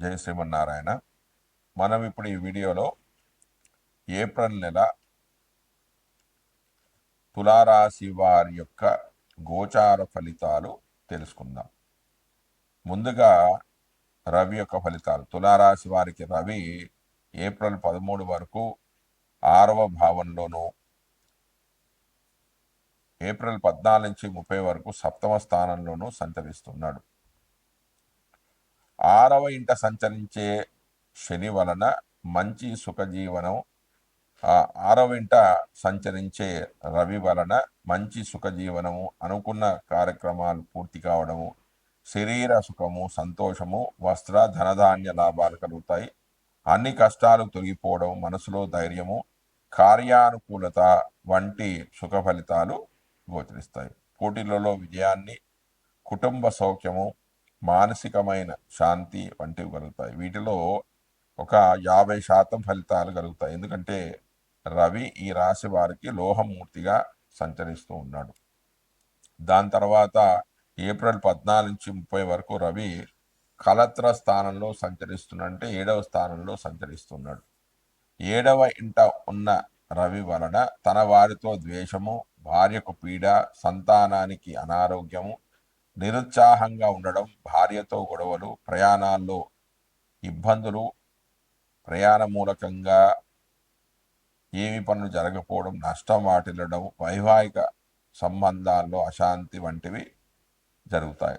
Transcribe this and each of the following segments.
జయ శ్రీమన్నారాయణ. మనం ఇప్పుడు ఈ వీడియోలో ఏప్రిల్ నెల తులారాశి వారి యొక్క గోచార ఫలితాలు తెలుసుకుందాం. ముందుగా రవి యొక్క ఫలితాలు. తులారాశి వారికి రవి ఏప్రిల్ పదమూడు వరకు ఆరవ భావంలోను ఏప్రిల్ పద్నాలుగు నుంచి ముప్పై వరకు సప్తమ స్థానంలోనూ సంచరిస్తున్నాడు. ఆరవ ఇంట సంచరించే శని వలన మంచి సుఖజీవనం. ఆరవ ఇంట సంచరించే రవి వలన మంచి సుఖజీవనము. అనుకున్న కార్యక్రమాలు పూర్తి కావడము. శరీర సుఖము సంతోషము వస్త్ర ధనధాన్య లాభాలు కలుగుతాయి. అన్ని కష్టాలు తొలగిపోవడం మనసులో ధైర్యము కార్యానుకూలత వంటి సుఖ ఫలితాలు గోచరిస్తాయి. పోటీలలో విజయాన్ని కుటుంబ సౌఖ్యము మానసికమైన శాంతి వంటివి కలుగుతాయి. వీటిలో ఒక యాభై శాతం ఫలితాలు కలుగుతాయి. ఎందుకంటే రవి ఈ రాశి వారికి లోహమూర్తిగా సంచరిస్తూ ఉన్నాడు. దాని తర్వాత ఏప్రిల్ పద్నాలుగు నుంచి ముప్పై వరకు రవి కలత్ర స్థానంలో సంచరిస్తున్నాడంటే ఏడవ స్థానంలో సంచరిస్తున్నాడు. ఏడవ ఇంట ఉన్న రవి వలన తన వారితో ద్వేషము భార్యకు పీడ సంతానానికి అనారోగ్యము నిరుత్సాహంగా ఉండడం భార్యతో గొడవలు ప్రయాణాల్లో ఇబ్బందులు ప్రయాణ మూలకంగా ఏమి పనులు జరగకపోవడం నష్టం వాటిల్లడం వైవాహిక సంబంధాల్లో అశాంతి వంటివి జరుగుతాయి.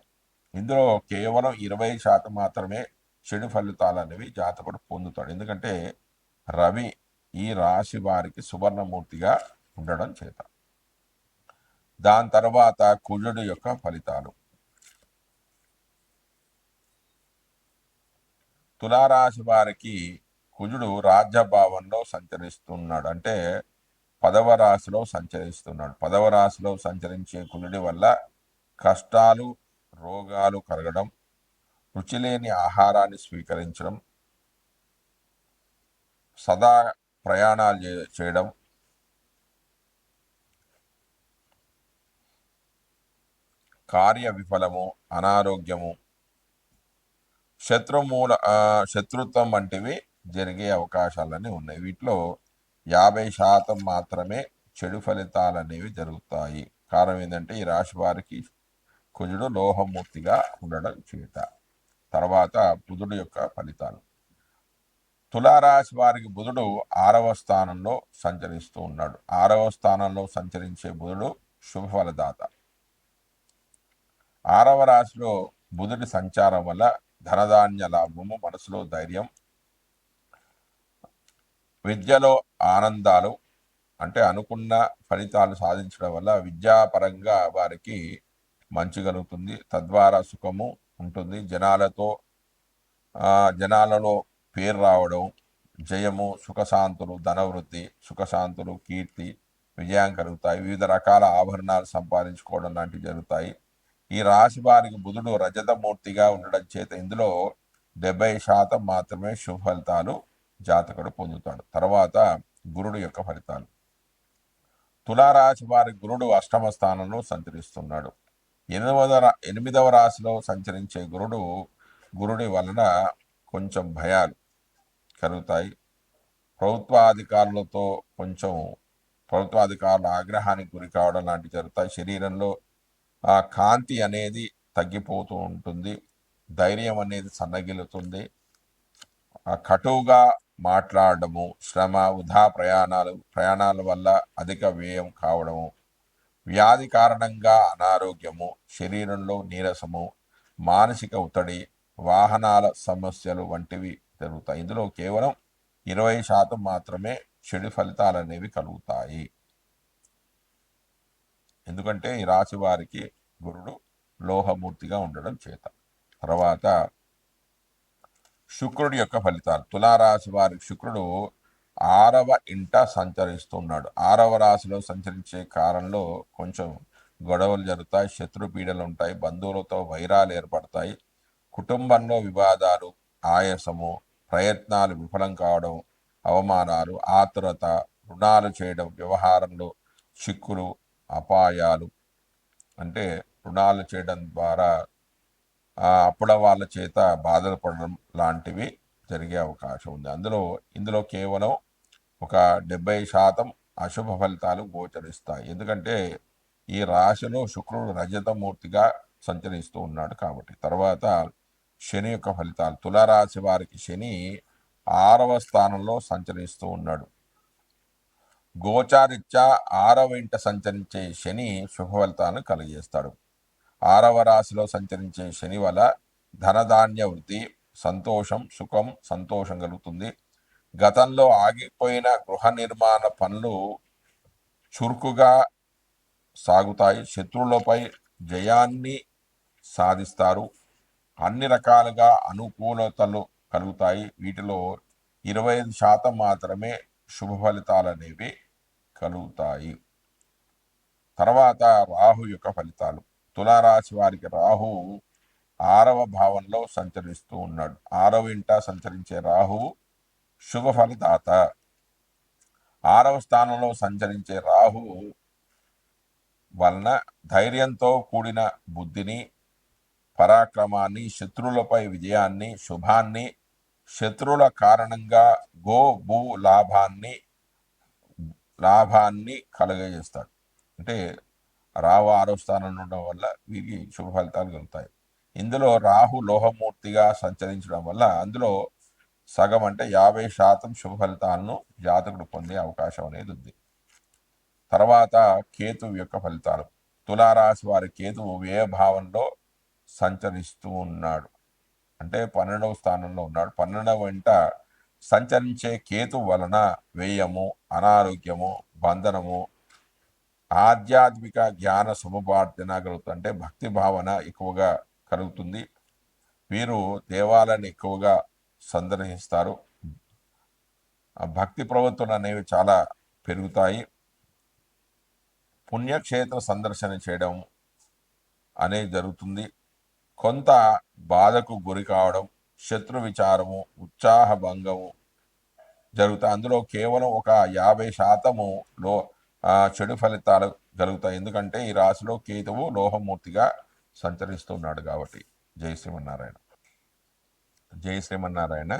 ఇందులో కేవలం ఇరవై శాతం మాత్రమే చెడు ఫలితాలు అనేవి జాతకుడు పొందుతాడు. ఎందుకంటే రవి ఈ రాశి వారికి సువర్ణమూర్తిగా ఉండడం చేత. దాని తర్వాత కుజుడు యొక్క ఫలితాలు. తులారాశి వారికి కుజుడు రాజ్యభావంలో సంచరిస్తున్నాడు. అంటే పదవ రాశిలో సంచరిస్తున్నాడు. పదవ రాశిలో సంచరించే కుజుడి వల్ల కష్టాలు రోగాలు కలగడం రుచిలేని ఆహారాన్ని స్వీకరించడం సదా ప్రయాణాలు చే- చేయడం కార్య విఫలము అనారోగ్యము శత్రుమూల శత్రుత్వం వంటివి జరిగే అవకాశాలన్నీ ఉన్నాయి. వీటిలో యాభై శాతం మాత్రమే చెడు ఫలితాలు అనేవి జరుగుతాయి. కారణం ఏంటంటే ఈ రాశి వారికి కుజుడు లోహమూర్తిగా ఉండడం చేత. తర్వాత బుధుడు యొక్క ఫలితాలు. తులారాశి వారికి బుధుడు ఆరవ స్థానంలో సంచరిస్తూ ఉన్నాడు. ఆరవ స్థానంలో సంచరించే బుధుడు శుభ ఫలదాత. ఆరవ రాశిలో బుధుడి సంచారం వల్ల ధనధాన్య లాభము మనసులో ధైర్యం విద్యలో ఆనందాలు అంటే అనుకున్న ఫలితాలు సాధించడం వల్ల విద్యాపరంగా వారికి మంచి కలుగుతుంది. తద్వారా సుఖము ఉంటుంది. జనాలతో జనాలలో పేరు రావడం జయము సుఖశాంతులు ధనవృద్ధి సుఖశాంతులు కీర్తి విజయం కలుగుతాయి. వివిధ రకాల ఆభరణాలు సంపాదించుకోవడం లాంటివి జరుగుతాయి. ఈ రాశి వారికి బుధుడు రజతమూర్తిగా ఉండడం చేత ఇందులో డెబ్బై శాతం మాత్రమే శుభ ఫలితాలు జాతకుడు పొందుతాడు. తర్వాత గురుడు యొక్క ఫలితాలు. తులారాశి వారి గురుడు అష్టమ స్థానంలో సంచరిస్తున్నాడు. ఎనిమిదవ ఎనిమిదవ రాశిలో సంచరించే గురుడు గురుడి వలన కొంచెం భయాలు కలుగుతాయి. ప్రభుత్వాధికారులతో కొంచెం ప్రభుత్వాధికారుల ఆగ్రహానికి గురి కావడం లాంటివి జరుగుతాయి. శరీరంలో ఆ కాంతి అనేది తగ్గిపోతూ ఉంటుంది. ధైర్యం అనేది సన్నగిలుతుంది. ఆ కటువుగా మాట్లాడడము శ్రమ వృధా ప్రయాణాలు ప్రయాణాల వల్ల అధిక వ్యయం కావడము వ్యాధి కారణంగా అనారోగ్యము శరీరంలో నీరసము మానసిక ఒత్తిడి వాహనాల సమస్యలు వంటివి జరుగుతాయి. ఇందులో కేవలం ఇరవై శాతం మాత్రమే చెడు ఫలితాలు అనేవి కలుగుతాయి. ఎందుకంటే ఈ రాశి వారికి గురుడు లోహమూర్తిగా ఉండడం చేత. తర్వాత శుక్రుడి యొక్క ఫలితాలు. తులారాశి వారికి శుక్రుడు ఆరవ ఇంట సంచరిస్తున్నాడు. ఆరవ రాశిలో సంచరించే కాలంలో కొంచెం గొడవలు జరుగుతాయి శత్రు పీడలు ఉంటాయి బంధువులతో వైరాలు ఏర్పడతాయి. కుటుంబంలో వివాదాలు ఆయాసము ప్రయత్నాలు విఫలం కావడం అవమానాలు ఆతురత రుణాలు చేయడం వ్యవహారంలో చిక్కులు అపాయాలు. అంటే రుణాలు చేయడం ద్వారా అప్పుల అప్పుడ వాళ్ళ చేత బాధలు పడడం లాంటివి జరిగే అవకాశం ఉంది. అందులో ఇందులో కేవలం ఒక డెబ్బై శాతం అశుభ ఫలితాలు గోచరిస్తాయి. ఎందుకంటే ఈ రాశిలో శుక్రుడు రజతమూర్తిగా సంచరిస్తూ ఉన్నాడు కాబట్టి. తర్వాత శని యొక్క ఫలితాలు. తులారాశి వారికి శని ఆరవ స్థానంలో సంచరిస్తూ ఉన్నాడు. గోచారిత్యా ఆరవ ఇంట సంచరించే శని శుభఫలితాలను కలిగజేస్తాడు. ఆరవ రాశిలో సంచరించే శని వల్ల ధనధాన్య వృద్ధి సంతోషం సుఖం సంతోషం కలుగుతుంది. గతంలో ఆగిపోయిన గృహ నిర్మాణ పనులు చురుకుగా సాగుతాయి. శత్రువులపై జయాన్ని సాధిస్తారు. అన్ని రకాలుగా అనుకూలతలు కలుగుతాయి. వీటిలో ఇరవై ఐదు శాతం మాత్రమే శుభ ఫలితాలు అనేవి కలుగుతాయి. తర్వాత రాహు యొక్క ఫలితాలు. తులారాశి వారికి రాహు ఆరవ భావంలో సంచరిస్తూ ఉన్నాడు. ఆరవ ఇంట సంచరించే రాహువు శుభ ఫలదాత ఆరవ స్థానంలో సంచరించే రాహువు వలన ధైర్యంతో కూడిన బుద్ధిని పరాక్రమాన్ని శత్రువులపై విజయాన్ని శుభాన్ని శత్రువుల కారణంగా గో భూ లాభాన్ని లాభాన్ని కలుగజేస్తాడు. అంటే రాహు ఆరో స్థానంలో ఉండడం వల్ల వీరికి శుభ ఫలితాలు కలుగుతాయి. ఇందులో రాహు లోహమూర్తిగా సంచరించడం వల్ల అందులో సగం అంటే యాభై శాతం శుభ ఫలితాలను జాతకుడు పొందే అవకాశం అనేది ఉంది. తర్వాత కేతువు యొక్క ఫలితాలు. తులారాశి వారి కేతువు వ్యయ భావంలో సంచరిస్తూ ఉన్నాడు. అంటే పన్నెండవ స్థానంలో ఉన్నాడు. పన్నెండవ వెంట సంచరించే కేతు వలన వ్యయము అనారోగ్యము బంధనము ఆధ్యాత్మిక జ్ఞాన సముపార్జన కలుగుతుంది అంటే భక్తి భావన ఎక్కువగా కలుగుతుంది. వీరు దేవాలయాన్ని ఎక్కువగా సందర్శిస్తారు. ఆ భక్తి ప్రవృత్తులు అనేవి చాలా పెరుగుతాయి. పుణ్యక్షేత్ర సందర్శన చేయడం అనేది జరుగుతుంది. కొంత బాధకు గురి కావడం శత్రు విచారము ఉత్సాహ భంగము జరుగుతాయి అందులో కేవలం ఒక యాభై శాతము లో చెడు ఫలితాలు జరుగుతాయి. ఎందుకంటే ఈ రాశిలో కేతువు లోహమూర్తిగా సంచరిస్తున్నాడు కాబట్టి. జై శ్రీమన్నారాయణ. జై శ్రీమన్నారాయణ.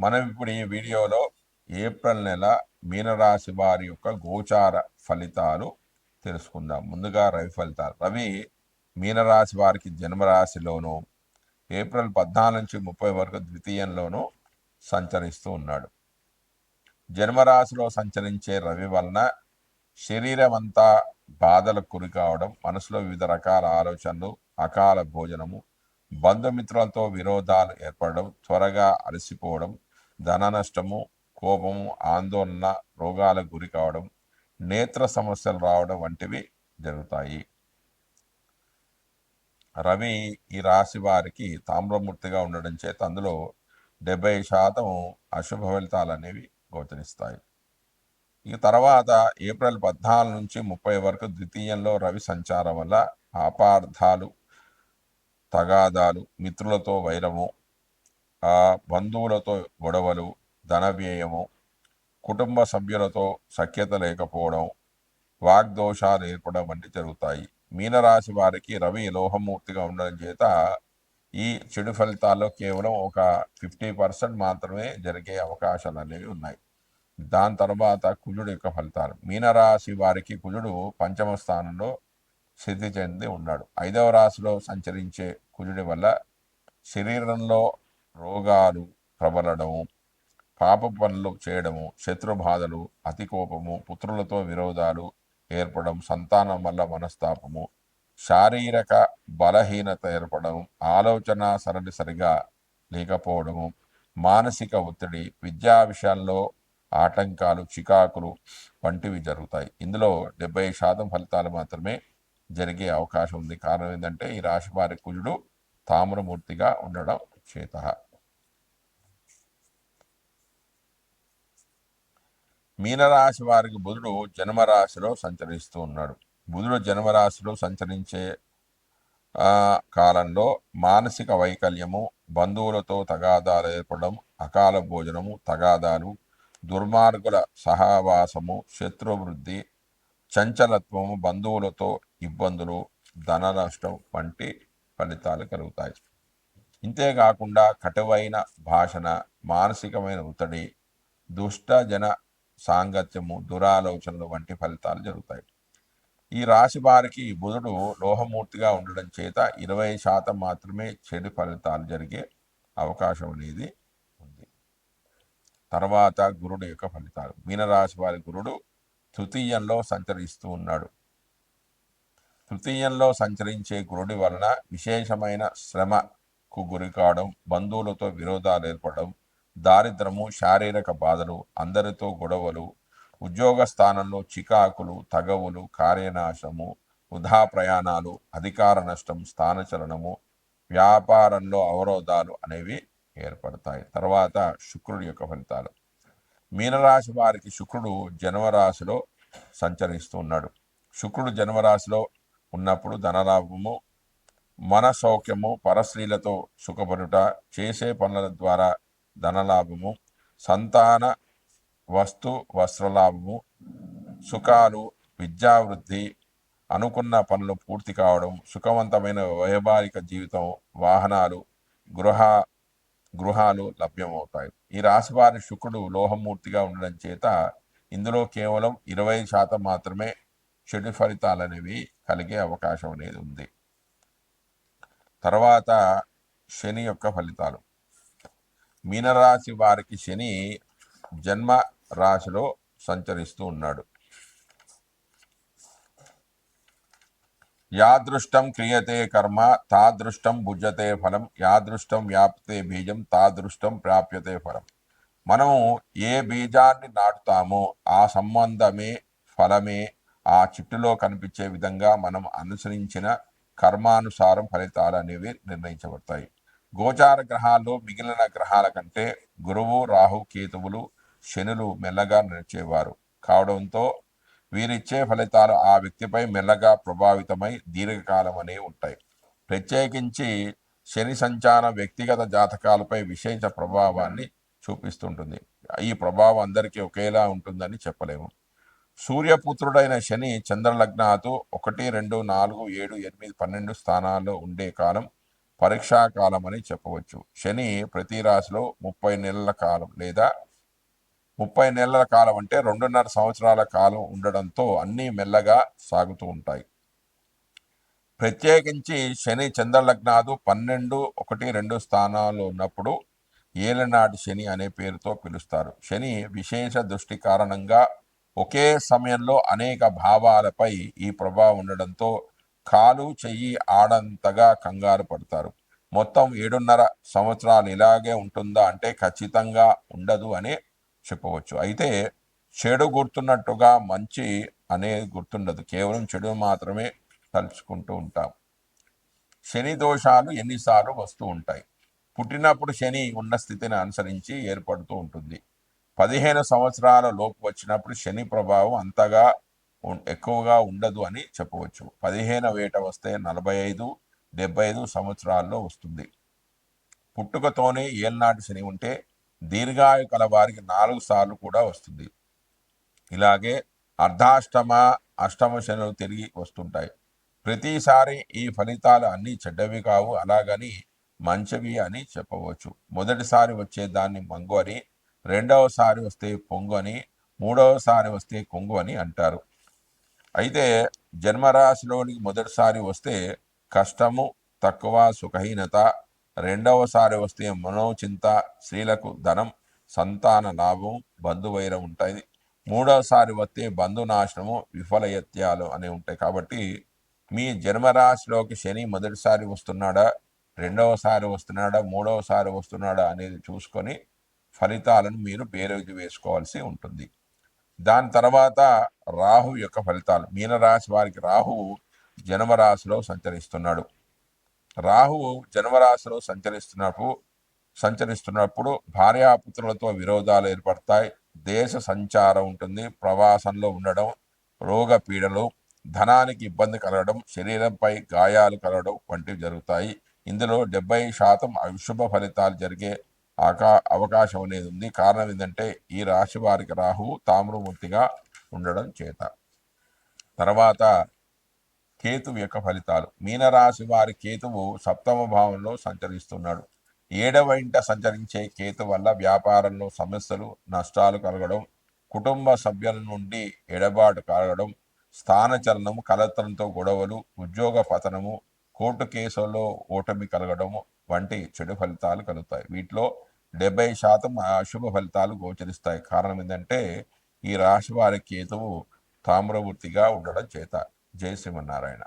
మనం ఇప్పుడు ఈ వీడియోలో ఏప్రిల్ నెల మీనరాశి వారి యొక్క గోచార ఫలితాలు తెలుసుకుందాం. ముందుగా రవి ఫలితాలు. రవి మీనరాశి వారికి జన్మరాశిలోను ఏప్రిల్ పద్నాలుగు నుంచి ముప్పై వరకు ద్వితీయంలోనూ సంచరిస్తూ ఉన్నాడు. జన్మరాశిలో సంచరించే రవి వలన శరీరం అంతా బాధలకు గురి కావడం మనసులో వివిధ రకాల ఆలోచనలు అకాల భోజనము బంధుమిత్రులతో విరోధాలు ఏర్పడడం త్వరగా అలసిపోవడం ధన నష్టము కోపము ఆందోళన రోగాలకు గురి కావడం నేత్ర సమస్యలు రావడం వంటివి జరుగుతాయి. రవి ఈ రాశి వారికి తామ్రమూర్తిగా ఉండడం చేత అందులో డెబ్బై శాతం అశుభ ఫలితాలు అనేవి గోచరిస్తాయి. ఇక తర్వాత ఏప్రిల్ పద్నాలుగు నుంచి ముప్పై వరకు ద్వితీయంలో రవి సంచారం వల్ల అపార్థాలు తగాదాలు మిత్రులతో వైరము ఆ బంధువులతో గొడవలు ధన వ్యయము కుటుంబ సభ్యులతో సఖ్యత లేకపోవడం వాగ్దోషాలు ఏర్పడడం వంటి జరుగుతాయి. మీనరాశి వారికి రవి లోహమూర్తిగా ఉండడం చేత ఈ చెడు ఫలితాల్లో కేవలం ఒక ఫిఫ్టీ పర్సెంట్ మాత్రమే జరిగే అవకాశాలు అనేవి ఉన్నాయి. దాని తర్వాత కుజుడు యొక్క ఫలితాలు. మీనరాశి వారికి కుజుడు పంచమ స్థానంలో స్థితి చెంది ఉన్నాడు. ఐదవ రాశిలో సంచరించే కుజుడి వల్ల శరీరంలో రోగాలు ప్రబలడము పాప పనులు చేయడము శత్రు బాధలు అతి కోపము పుత్రులతో విరోధాలు ఏర్పడడం సంతానం వల్ల మనస్తాపము శారీరక బలహీనత ఏర్పడడం ఆలోచన సరళి సరిగా లేకపోవడము మానసిక ఒత్తిడి విద్యా విషయాల్లో ఆటంకాలు చికాకులు వంటివి జరుగుతాయి. ఇందులో డెబ్బై శాతం ఫలితాలు మాత్రమే జరిగే అవకాశం ఉంది. కారణం ఏంటంటే ఈ రాశి వారి కుజుడు తామ్రమూర్తిగా ఉండడం చేత మీనరాశి వారికి బుధుడు జన్మరాశిలో సంచరిస్తూ ఉన్నాడు. బుధుడు జన్మరాశిలో సంచరించే కాలంలో మానసిక వైకల్యము బంధువులతో తగాదాలు ఏర్పడడం అకాల భోజనము తగాదాలు దుర్మార్గుల సహవాసము శత్రువృద్ధి చంచలత్వము బంధువులతో ఇబ్బందులు ధన నష్టం వంటి ఫలితాలు కలుగుతాయి. ఇంతేకాకుండా కటువైన భాషణ మానసికమైన ఒత్తిడి దుష్ట జన సాంగత్యము దురాలోచనలు వంటి ఫలితాలు జరుగుతాయి. ఈ రాశి వారికి బుధుడు లోహమూర్తిగా ఉండడం చేత ఇరవై శాతం మాత్రమే చెడు ఫలితాలు జరిగే అవకాశం అనేది ఉంది. తర్వాత గురుడు యొక్క ఫలితాలు. మీనరాశి వారి గురుడు తృతీయంలో సంచరిస్తూ ఉన్నాడు. తృతీయంలో సంచరించే గురుడి వలన విశేషమైన శ్రమకు గురి కావడం బంధువులతో విరోధాలు ఏర్పడడం దారిద్రము శారీరక బాధలు అందరితో గొడవలు ఉద్యోగ స్థానంలో చికాకులు తగవులు కార్యనాశము వృధా ప్రయాణాలు అధికార నష్టం స్థానచలనము వ్యాపారంలో అవరోధాలు అనేవి ఏర్పడతాయి. తర్వాత శుక్రుడి యొక్క ఫలితాలు. మీనరాశి వారికి శుక్రుడు జన్మరాశిలో సంచరిస్తూ ఉన్నాడు. శుక్రుడు జన్మరాశిలో ఉన్నప్పుడు ధనలాభము మన సౌఖ్యము పరస్త్రీలతో సుఖపడుట చేసే పనుల ద్వారా ధనలాభము సంతాన వస్తు వస్త్రలాభము సుఖాలు విద్యావృద్ధి అనుకున్న పనులు పూర్తి కావడం సుఖవంతమైన వైభారిక జీవితం వాహనాలు గృహ గృహాలు లభ్యమవుతాయి. ఈ రాశి వారి శుక్రుడు లోహమూర్తిగా ఉండడం చేత ఇందులో కేవలం ఇరవై శాతం మాత్రమే చెడు ఫలితాలు అనేవి కలిగే అవకాశం అనేది ఉంది. తర్వాత శని యొక్క ఫలితాలు. మీనరాశి వారికి శని జన్మ రాశిలో సంచరిస్తూ ఉన్నాడు. యాదృష్టం క్రియతే కర్మ తాదృష్టం భుజతే ఫలం యాదృష్టం వ్యాప్తే బీజం తాదృష్టం ప్రాప్యతే ఫలం. మనము ఏ బీజాన్ని నాటుతామో ఆ సంబంధమే ఫలమే ఆ చిట్టులో కనిపించే విధంగా మనం అనుసరించిన కర్మానుసారం ఫలితాలు అనేవి నిర్ణయించబడతాయి. గోచార గ్రహాల్లో మిగిలిన గ్రహాల కంటే గురువు రాహు కేతువులు శనులు మెల్లగా నడిచేవారు. కావడంతో వీరిచ్చే ఫలితాలు ఆ వ్యక్తిపై మెల్లగా ప్రభావితమై దీర్ఘకాలం అనేవి ఉంటాయి. ప్రత్యేకించి శని సంచారం వ్యక్తిగత జాతకాలపై విశేష ప్రభావాన్ని చూపిస్తుంటుంది. ఈ ప్రభావం అందరికీ ఒకేలా ఉంటుందని చెప్పలేము. సూర్యపుత్రుడైన శని చంద్రలగ్నాతో ఒకటి రెండు నాలుగు ఏడు ఎనిమిది పన్నెండు స్థానాల్లో ఉండే కాలం పరీక్షా కాలం అని చెప్పవచ్చు. శని ప్రతి రాశిలో ముప్పై నెలల కాలం లేదా ముప్పై నెలల కాలం అంటే రెండున్నర సంవత్సరాల కాలం ఉండడంతో అన్నీ మెల్లగా సాగుతూ ఉంటాయి. ప్రత్యేకించి శని చంద్రలగ్నాదు పన్నెండు ఒకటి రెండు స్థానాల్లో ఉన్నప్పుడు ఏలనాటి శని అనే పేరుతో పిలుస్తారు. శని విశేష దృష్టి కారణంగా ఒకే సమయంలో అనేక భావాలపై ఈ ప్రభావం ఉండడంతో కాలు చెయ్యి ఆడంతగా కంగారు పడతారు. మొత్తం ఏడున్నర సంవత్సరాలు ఇలాగే ఉంటుందా అంటే ఖచ్చితంగా ఉండదు అని చెప్పవచ్చు. అయితే చెడు గుర్తున్నట్టుగా మంచి అనేది గుర్తుండదు. కేవలం చెడు మాత్రమే తలుచుకుంటూ ఉంటాం. శని దోషాలు ఎన్నిసార్లు వస్తూ ఉంటాయి. పుట్టినప్పుడు శని ఉన్న స్థితిని అనుసరించి ఏర్పడుతూ ఉంటుంది. పదిహేను సంవత్సరాల లోపు వచ్చినప్పుడు శని ప్రభావం అంతగా ఎక్కువగా ఉండదు అని చెప్పవచ్చు. పదిహేను వేట వస్తే నలభై ఐదు డెబ్బై ఐదు సంవత్సరాల్లో వస్తుంది. పుట్టుకతోనే ఏల్నాటి శని ఉంటే దీర్ఘాయు కల వారికి నాలుగు సార్లు కూడా వస్తుంది. ఇలాగే అర్ధాష్టమ అష్టమ శనులు తిరిగి వస్తుంటాయి. ప్రతిసారి ఈ ఫలితాలు అన్నీ చెడ్డవి కావు అలాగని మంచివి అని చెప్పవచ్చు. మొదటిసారి వచ్చే దాన్ని మంగు అని రెండవసారి వస్తే పొంగు అని మూడవసారి వస్తే కొంగు అని అంటారు. అయితే జన్మరాశిలోనికి మొదటిసారి వస్తే కష్టము తక్కువ సుఖహీనత. రెండవసారి వస్తే మనోచింత స్త్రీలకు ధనం సంతాన లాభం బంధువైరం ఉంటాయి. మూడవసారి వస్తే బంధునాశనము విఫలయత్యాలు అనేవి ఉంటాయి. కాబట్టి మీ జన్మరాశిలోకి శని మొదటిసారి వస్తున్నాడా రెండవసారి వస్తున్నాడా మూడవసారి వస్తున్నాడా అనేది చూసుకొని ఫలితాలను మీరు పేరు వేసుకోవాల్సి ఉంటుంది. దాని తర్వాత రాహు యొక్క ఫలితాలు. మీనరాశి వారికి రాహువు జన్మరాశిలో సంచరిస్తున్నాడు. రాహువు జన్మరాశిలో సంచరిస్తున్నప్పుడు సంచరిస్తున్నప్పుడు భార్యాపుత్రులతో విరోధాలు ఏర్పడతాయి. దేశ సంచారం ఉంటుంది. ప్రవాసంలో ఉండడం రోగ పీడలు ధనానికి ఇబ్బంది కలగడం శరీరంపై గాయాలు కలగడం వంటివి జరుగుతాయి. ఇందులో డెబ్బై శాతం అశుభ ఫలితాలు జరిగే ఆకా అవకాశం అనేది ఉంది. కారణం ఏంటంటే ఈ రాశి వారికి రాహువు తామ్రమూర్తిగా ఉండడం చేత. తర్వాత కేతువు యొక్క ఫలితాలు. మీనరాశి వారి కేతువు సప్తమ భావంలో సంచరిస్తున్నాడు. ఏడవ ఇంట సంచరించే కేతు వల్ల వ్యాపారంలో సమస్యలు నష్టాలు కలగడం కుటుంబ సభ్యుల నుండి ఎడబాటు కలగడం స్థానచలనం కలత్రంతో గొడవలు ఉద్యోగ పతనము కోర్టు కేసుల్లో ఓటమి కలగడము వంటి చెడు ఫలితాలు కలుగుతాయి. వీటిలో డెబ్బై శాతం అశుభ ఫలితాలు గోచరిస్తాయి. కారణం ఏంటంటే ఈ రాశి వారి కేతువు తామ్రవృత్తిగా ఉండడం చేత. జయ శ్రీమన్నారాయణ.